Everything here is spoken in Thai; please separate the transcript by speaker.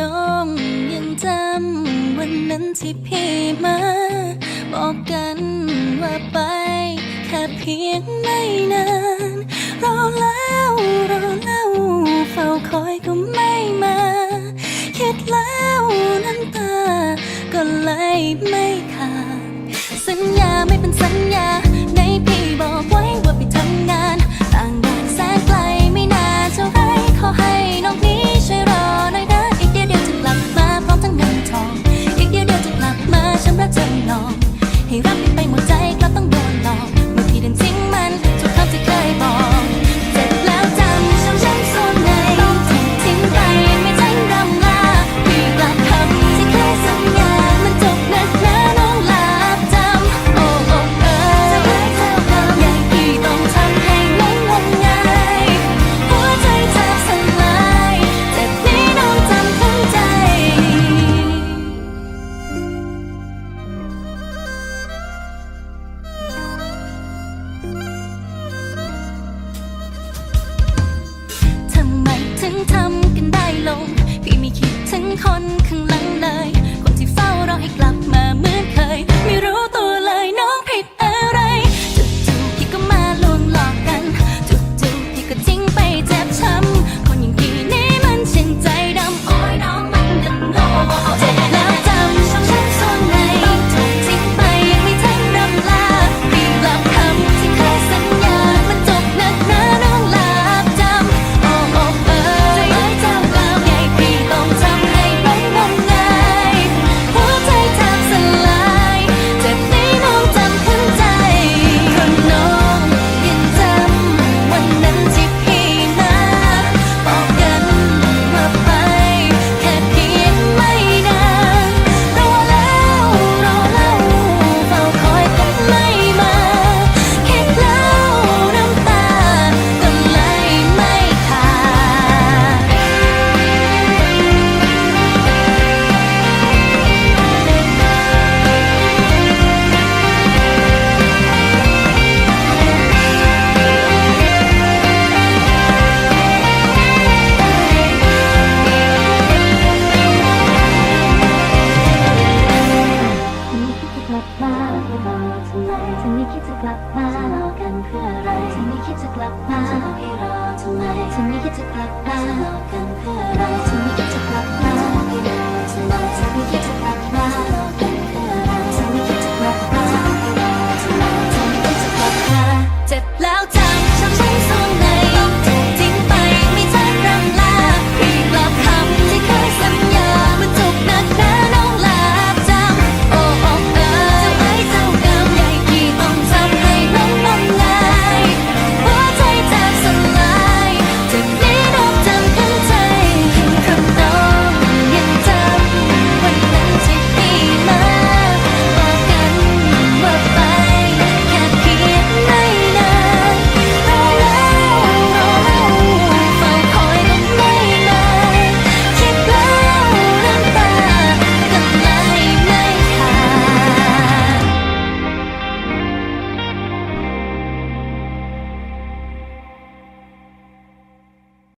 Speaker 1: น้องยังจำวันนั้นที่พี่มา บอกกันว่าไป แค่เพียงไม่นานรอแล้วรอแล้วเฝ้าคอยก็ไม่มา คิดแล้วน้ำตา ก็ไห
Speaker 2: ลไม่ คนข้าง จะกลับมาเธอไม่คิดจะกลับมาเธอไม่คิดจะกลับมา